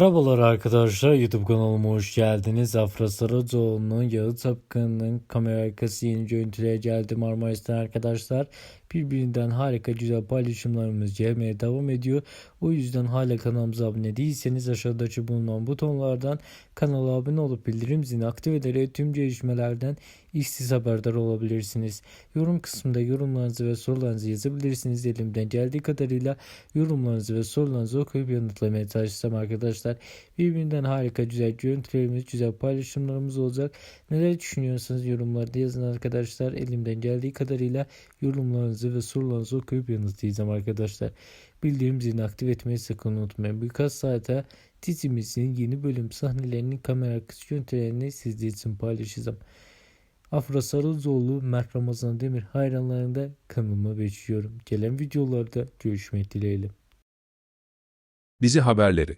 Merhabalar arkadaşlar YouTube kanalıma hoş geldiniz. Afra Saracoğlu'nun Yağı Tapkan'ın kamera arkası yeni görüntüleri geldi Marmaris'ten arkadaşlar. Birbirinden harika güzel paylaşımlarımız gelmeye devam ediyor. O yüzden hala kanalımıza abone değilseniz aşağıdaki bulunan butonlardan kanala abone olup bildirim zilini aktif ederek tüm gelişmelerden ilk siz haberdar olabilirsiniz. Yorum kısmında yorumlarınızı ve sorularınızı yazabilirsiniz. Elimden geldiği kadarıyla yorumlarınızı ve sorularınızı okuyup yanıtlamaya çalışacağım arkadaşlar. Birbirinden harika güzel görüntülerimiz, güzel paylaşımlarımız olacak. Neler düşünüyorsanız yorumlarda yazın arkadaşlar. Elimden geldiği kadarıyla yorumlarınızı ve sorularınızı okuyup yanıtlayacağım arkadaşlar. Bildirim zilini aktif etmeyi sakın unutmayın. Birkaç saate dizimizin yeni bölüm sahnelerinin kamera arkası görüntülerini sizler için paylaşacağım. Afra Sarızoğlu, Mert Ramazan Demir hayranlarında kanalıma bekliyorum. Gelen videolarda görüşmek dileğiyle. Dizi haberleri